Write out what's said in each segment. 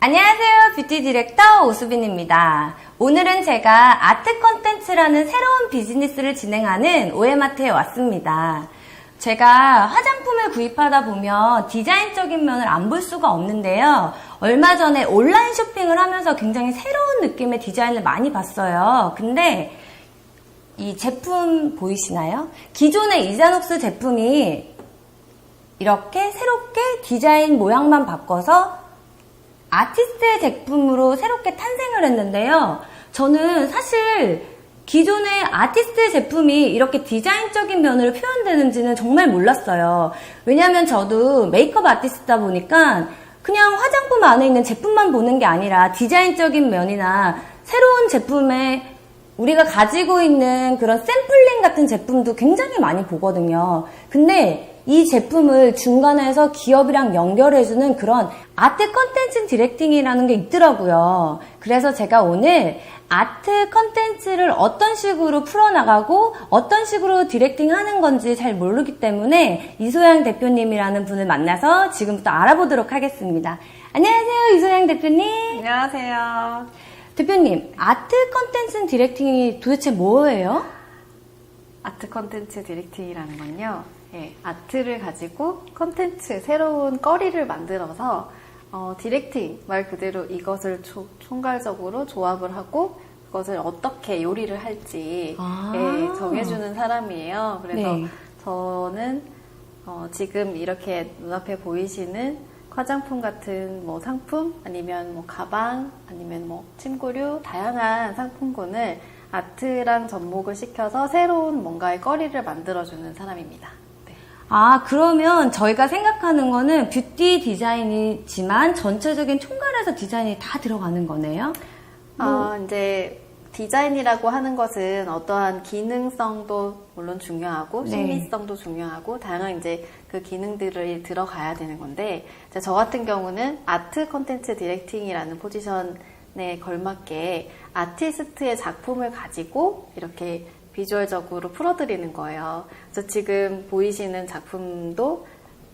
안녕하세요. 뷰티 디렉터 오수빈입니다. 오늘은 제가 아트 컨텐츠라는 새로운 비즈니스를 진행하는 오에마트에 왔습니다. 제가 화장품을 구입하다 보면 디자인적인 면을 안 볼 수가 없는데요. 얼마 전에 온라인 쇼핑을 하면서 굉장히 새로운 느낌의 디자인을 많이 봤어요. 근데 이 제품 보이시나요? 기존의 이자녹스 제품이 이렇게 새롭게 디자인 모양만 바꿔서 아티스트의 제품으로 새롭게 탄생을 했는데요. 저는 사실 기존의 아티스트의 제품이 이렇게 디자인적인 면으로 표현되는지는 정말 몰랐어요. 왜냐면 저도 메이크업 아티스트다 보니까 그냥 화장품 안에 있는 제품만 보는 게 아니라 디자인적인 면이나 새로운 제품에 우리가 가지고 있는 그런 샘플링 같은 제품도 굉장히 많이 보거든요. 근데 이 제품을 중간에서 기업이랑 연결해주는 그런 아트 컨텐츠 디렉팅이라는 게 있더라고요. 그래서 제가 오늘 아트 컨텐츠를 어떤 식으로 풀어나가고 어떤 식으로 디렉팅 하는 건지 잘 모르기 때문에 이소양 대표님이라는 분을 만나서 지금부터 알아보도록 하겠습니다. 안녕하세요, 이소양 대표님. 안녕하세요. 대표님, 아트 컨텐츠 디렉팅이 도대체 뭐예요? 아트 컨텐츠 디렉팅이라는 건요. 예, 아트를 가지고 컨텐츠, 새로운 거리를 만들어서 어, 디렉팅, 말 그대로 이것을 초- 총괄적으로 조합을 하고 그것을 어떻게 요리를 할지 아. 예, 정해주는 사람이에요. 그래서 네. 저는 어, 지금 이렇게 눈앞에 보이시는 화장품 같은 뭐 상품 아니면 뭐 가방 아니면 뭐 침구류 다양한 상품군을 아트랑 접목을 시켜서 새로운 뭔가의 거리를 만들어주는 사람입니다. 네. 아, 그러면 저희가 생각하는 거는 뷰티 디자인이지만 전체적인 총괄해서 디자인이 다 들어가는 거네요? 어, 이제 디자인이라고 하는 것은 어떠한 기능성도 물론 중요하고 네. 심미성도 중요하고 다양한 이제 그 기능들이 들어가야 되는 건데 저 같은 경우는 아트 컨텐츠 디렉팅이라는 포지션 에 걸맞게 아티스트의 작품을 가지고 이렇게 비주얼적으로 풀어드리는 거예요. 그래서 지금 보이시는 작품도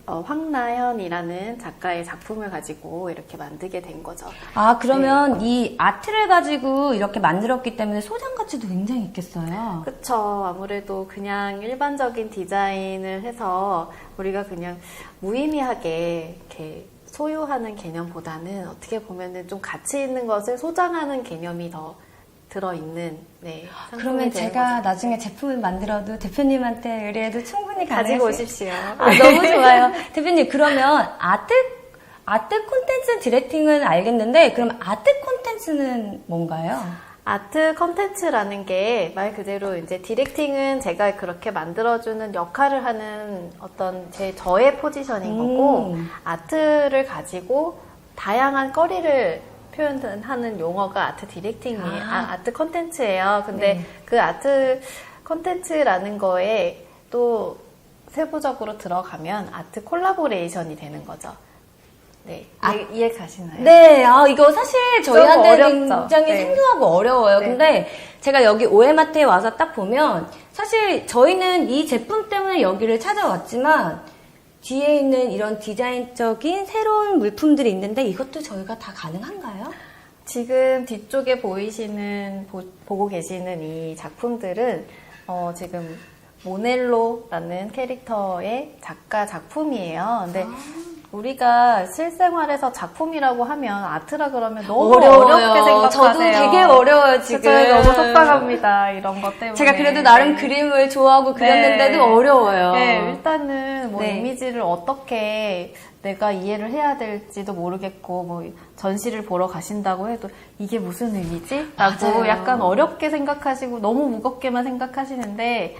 어, 황나현이라는 작가의 작품을 가지고 이렇게 만들게 된 거죠. 아, 그러면 이 아트를 가지고 이렇게 만들었기 때문에 소장 가치도 굉장히 있겠어요. 그쵸. 아무래도 그냥 일반적인 디자인을 해서 우리가 그냥 무의미하게 이렇게 소유하는 개념보다는 어떻게 보면은 좀 가치 있는 것을 소장하는 개념이 더 들어있는, 네. 그러면 제가 거죠. 나중에 제품을 만들어도 대표님한테 의뢰해도 충분히 가지고 오십시오. 아, 너무 좋아요. 대표님, 그러면 아트, 아트 콘텐츠 디렉팅은 알겠는데, 그럼 아트 콘텐츠는 뭔가요? 아트 컨텐츠라는 게 말 그대로 이제 디렉팅은 제가 그렇게 만들어주는 역할을 하는 어떤 제 저의 포지션인 음. 거고 아트를 가지고 다양한 거리를 표현하는 용어가 아트 디렉팅이에요. 아. 아, 아 트 컨텐츠예요. 근데 네. 그 아트 컨텐츠라는 거에 또 세부적으로 들어가면 아트 콜라보레이션이 되는 거죠. 네, 아. 이해, 이해 가시나요? 네, 아, 이거 사실 저희한테. 굉장히 네. 생소하고 어려워요. 네. 근데 제가 여기 오에마트에 와서 딱 보면 사실 저희는 이 제품 때문에 여기를 찾아왔지만 뒤에 있는 이런 디자인적인 새로운 물품들이 있는데 이것도 저희가 다 가능한가요? 지금 뒤쪽에 보이시는 보, 고 계시는 이 작품들은 어, 지금 모넬로라는 캐릭터의 작가 작품이에요. 근데 우리가 실생활에서 작품이라고 하면 아트라 그러면 너무 어렵게 생각하세요. 저도 되게 어려워요, 지금. 저희 너무 속상합니다. 이런 것 때문에. 제가 그래도 나름 네. 그림을 좋아하고 그렸는데도 네. 어려워요. 네, 일단은 뭐 네. 이미지를 어떻게 내가 이해를 해야 될지도 모르겠고 뭐 전시를 보러 가신다고 해도 이게 무슨 의미지? 라고 맞아요. 약간 어렵게 생각하시고 너무 무겁게만 생각하시는데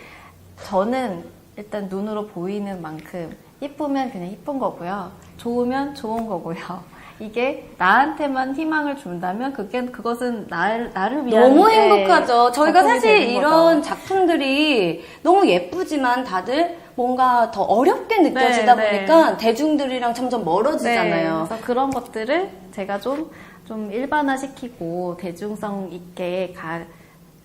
저는 일단 눈으로 보이는 만큼 이쁘면 그냥 이쁜 거고요. 좋으면 좋은 거고요. 이게 나한테만 희망을 준다면 그게 그것은 날 나를 위한 너무 네, 행복하죠. 저희가 사실 이런 거죠. 작품들이 너무 예쁘지만 다들 뭔가 더 어렵게 느껴지다 네, 네. 보니까 대중들이랑 점점 네, 멀어지잖아요. 그래서 그런 것들을 제가 좀, 좀 일반화시키고 대중성 있게 가,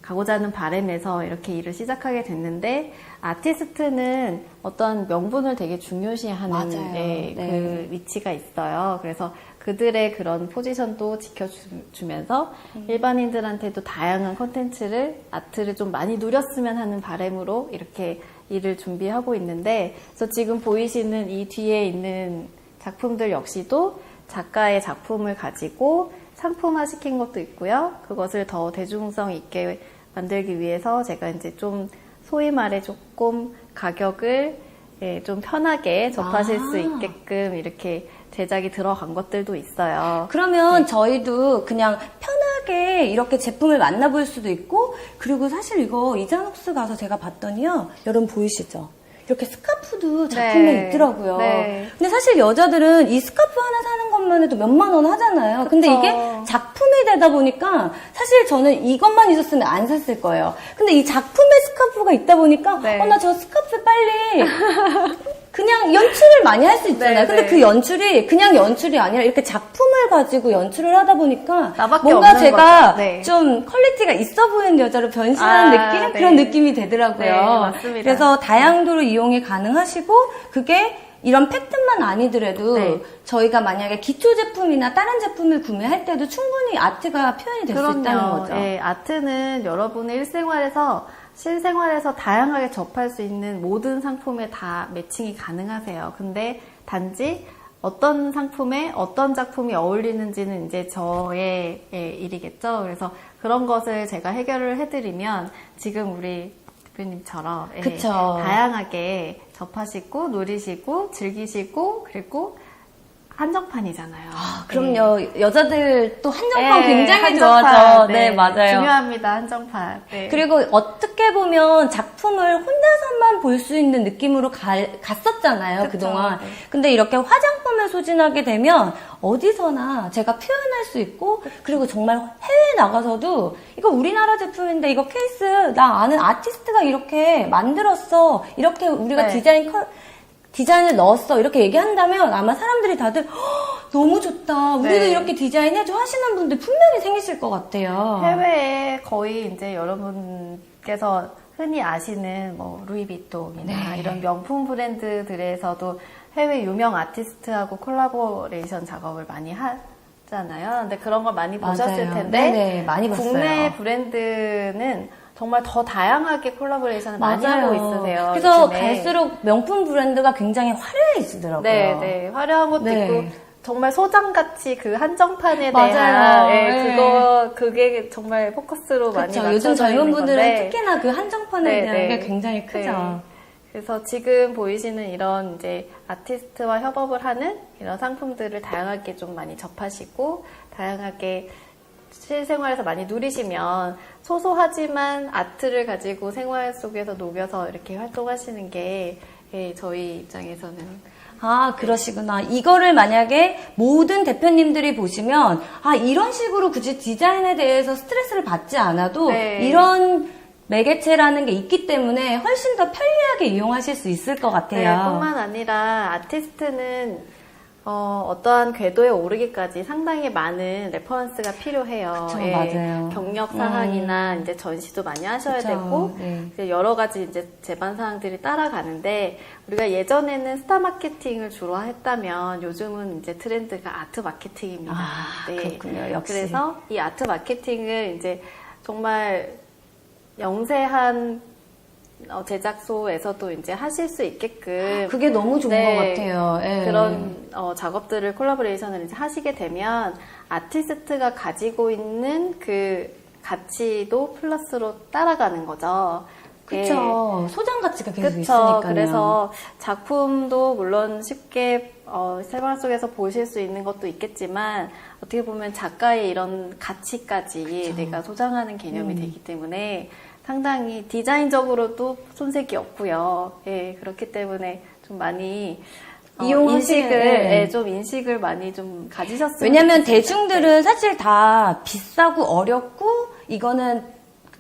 가고자 하는 바램에서 이렇게 일을 시작하게 됐는데 아티스트는 어떤 명분을 되게 중요시하는. 네, 네. 그 위치가 있어요. 그래서 그들의 그런 포지션도 지켜주면서 음. 일반인들한테도 다양한 컨텐츠를 아트를 좀 많이 누렸으면 하는 바람으로 이렇게 일을 준비하고 있는데 그래서 지금 보이시는 이 뒤에 있는 작품들 역시도 작가의 작품을 가지고 상품화 시킨 것도 있고요. 그것을 더 대중성 있게 만들기 위해서 제가 이제 좀 소위 말해 조금 가격을 예, 좀 편하게 접하실 아. 수 있게끔 이렇게 제작이 들어간 것들도 있어요. 그러면 저희도 그냥 편하게 이렇게 제품을 만나볼 수도 있고, 그리고 사실 이거 이자녹스 가서 제가 봤더니요. 여러분 보이시죠? 이렇게 스카프도 작품에 네. 있더라고요. 네. 근데 사실 여자들은 이 스카프 하나 사는 것만 해도 몇만 원 하잖아요. 근데 그쵸. 이게 작품이 되다 보니까 사실 저는 이것만 있었으면 안 샀을 거예요. 근데 이 작품의 스카프가 있다 보니까 네. 어, 나 저 스카프 빨리 그냥 연출을 많이 할 수 있잖아요. 네, 근데 네. 그 연출이 그냥 연출이 아니라 이렇게 작품 을 가지고 연출을 하다 보니까 뭔가 제가. 네. 좀 퀄리티가 있어 보이는 여자로 변신하는 아, 느낌? 네. 그런 느낌이 되더라고요. 네. 그래서 다양도로 이용이 가능하시고 그게 이런 팩트만 아니더라도 네. 저희가 만약에 기초 제품이나 다른 제품을 구매할 때도 충분히 아트가 표현이 될 수 있다는 거죠. 예, 아트는 여러분의 일생활에서 실생활에서 다양하게 접할 수 있는 모든 상품에 다 매칭이 가능하세요. 근데 단지 어떤 상품에 어떤 작품이 어울리는지는 이제 저의 예, 일이겠죠. 그래서 그런 것을 제가 해결을 해드리면 지금 우리 대표님처럼 예. 다양하게 접하시고 누리시고 즐기시고 그리고 한정판이잖아요. 아, 그럼요. 여자들 또 한정판 네, 굉장히 한정판. 좋아하죠. 네, 맞아요. 중요합니다, 한정판. 네. 그리고 어떻게 보면 작품을 혼자서만 볼 수 있는 느낌으로 가- 갔었잖아요, 그쵸, 그동안. 네. 근데 이렇게 화장품을 소진하게 되면 어디서나 제가 표현할 수 있고, 그리고 정말 해외에 나가서도 이거 우리나라 제품인데 이거 케이스 나 아는 아티스트가 이렇게 만들었어. 이렇게 우리가 네. 디자인 커, 디자인을 넣었어. 이렇게 얘기한다면 아마 사람들이 다들 "헉, 너무 좋다. 우리도 네. 이렇게 디자인해줘 하시는 분들 분명히 생기실 것 같아요. 해외에 거의 이제 여러분께서 흔히 아시는 뭐 루이비통이나 네. 이런 명품 브랜드들에서도 해외 유명 아티스트하고 콜라보레이션 작업을 많이 하잖아요. 근데 그런 걸 많이 맞아요. 보셨을 텐데 네네, 많이 봤어요. 국내 브랜드는 정말 더 다양하게 콜라보레이션을 많이 하고 있으세요. 그래서 요즘에. 갈수록 명품 브랜드가 굉장히 화려해지더라고요. 네, 네. 화려한 것도 네. 있고 정말 소장같이 그 한정판에 맞아요. 대한 예, 네. 그거 그게 정말 포커스로 많이 그렇죠. 맞춰져 요즘 젊은 분들은 건데 특히나 그 한정판에 네, 대한 네. 게 굉장히 크죠. 네. 그래서 지금 보이시는 이런 이제 아티스트와 협업을 하는 이런 상품들을 다양하게 좀 많이 접하시고 다양하게 실생활에서 많이 누리시면 소소하지만 아트를 가지고 생활 속에서 녹여서 이렇게 활동하시는 게 예, 저희 입장에서는 아, 그러시구나. 이거를 만약에 모든 대표님들이 보시면, 아, 이런 식으로 굳이 디자인에 대해서 스트레스를 받지 않아도 네. 이런 매개체라는 게 있기 때문에 훨씬 더 편리하게 이용하실 수 있을 것 네, 같아요. 뿐만 아니라 아티스트는 어, 떠한 궤도에 오르기까지 상당히 많은 레퍼런스가 필요해요. 그쵸, 맞아요. 음. 경력 사항이나 이제 전시도 많이 하셔야 그쵸, 되고 네. 이제 여러 가지 이제 제반 사항들이 따라가는데 우리가 예전에는 스타 마케팅을 주로 했다면 요즘은 이제 트렌드가 아트 마케팅입니다. 아, 그렇군요. 역시. 그래서 이 아트 마케팅을 이제 정말 영세한 어, 제작소에서도 이제 하실 수 있게끔 그게 너무 좋은 네, 것 같아요. 예. 그런 어, 작업들을 콜라보레이션을 이제 하시게 되면 아티스트가 가지고 있는 그 가치도 플러스로 따라가는 거죠. 예. 그쵸. 소장 가치가 계속 그쵸. 있으니까요. 그래서 작품도 물론 쉽게 어, 생활 속에서 보실 수 있는 것도 있겠지만 어떻게 보면 작가의 이런 가치까지 내가 소장하는 개념이 음. 되기 때문에 상당히 디자인적으로도 손색이 없고요. 예, 그렇기 때문에 좀 많이 어, 이용하시는- 인식을 네. 예, 좀 인식을 많이 좀 가지셨으면 왜냐면. 대중들은 사실 다 비싸고 어렵고 이거는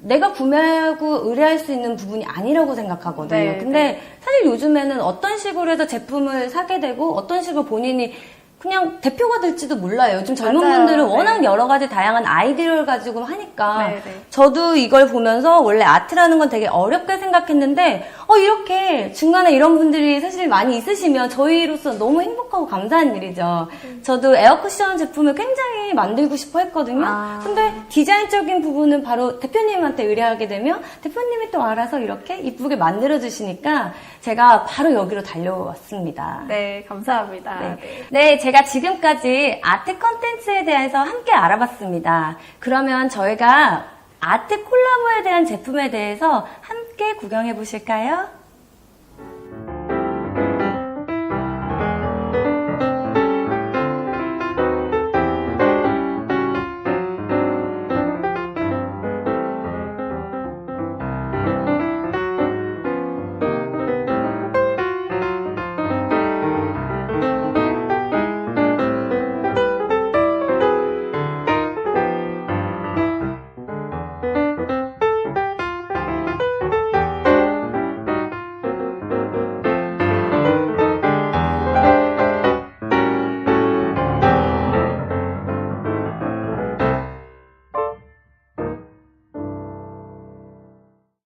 내가 구매하고 의뢰할 수 있는 부분이 아니라고 생각하거든요. 네, 근데 사실 요즘에는 어떤 식으로 해서 제품을 사게 되고 어떤 식으로 본인이 그냥 대표가 될지도 몰라요. 요즘 젊은 맞아요. 분들은 네. 워낙 여러 가지 다양한 아이디어를 가지고 하니까 네, 네. 저도 이걸 보면서 원래 아트라는 건 되게 어렵게 생각했는데 어, 이렇게 중간에 이런 분들이 사실 많이 있으시면 저희로서 너무 행복하고 감사한 일이죠. 저도 에어쿠션 제품을 굉장히 만들고 싶어 했거든요. 아. 근데 디자인적인 부분은 바로 대표님한테 의뢰하게 되면 대표님이 또 알아서 이렇게 이쁘게 만들어 주시니까 제가 바로 여기로 달려왔습니다. 네, 감사합니다. 네. 네, 제가 지금까지 아트 컨텐츠에 대해서 함께 알아봤습니다. 그러면 저희가 아트 콜라보에 대한 제품에 대해서 함께 구경해 보실까요?